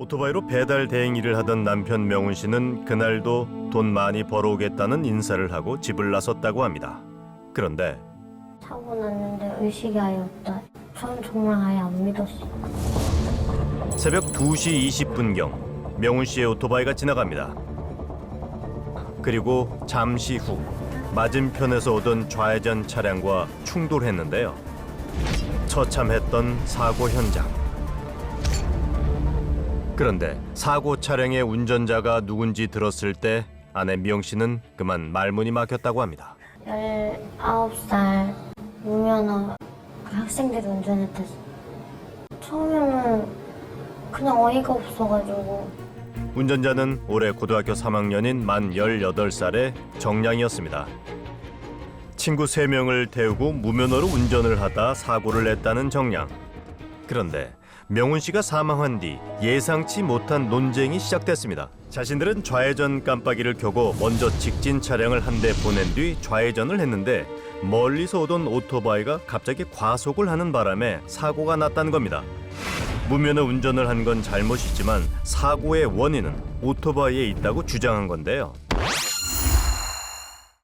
오토바이로 배달 대행 일을 하던 남편 명훈 씨는 그날도 돈 많이 벌어오겠다는 인사를 하고 집을 나섰다고 합니다. 그런데 사고 났는데 의식이 아예 없다. 전 정말 아예 안 믿었어. 새벽 2시 20분경 명훈 씨의 오토바이가 지나갑니다. 그리고 잠시 후 맞은편에서 오던 좌회전 차량과 충돌했는데요. 처참했던 사고 현장. 그런데 사고 차량의 운전자가 누군지 들었을 때 아내 미영 씨는 그만 말문이 막혔다고 합니다. 19살 무면허 그 학생들이 운전했댔어. 처음에는 그냥 어이가 없어가지고 운전자는 올해 고등학교 3학년인 만 18살의 정량이었습니다. 친구 3명을 태우고 무면허로 운전을 하다 사고를 냈다는 정량. 그런데 명훈 씨가 사망한 뒤 예상치 못한 논쟁이 시작됐습니다. 자신들은 좌회전 깜빡이를 켜고 먼저 직진 차량을 한 대 보낸 뒤 좌회전을 했는데 멀리서 오던 오토바이가 갑자기 과속을 하는 바람에 사고가 났다는 겁니다. 무면허 운전을 한 건 잘못이지만 사고의 원인은 오토바이에 있다고 주장한 건데요.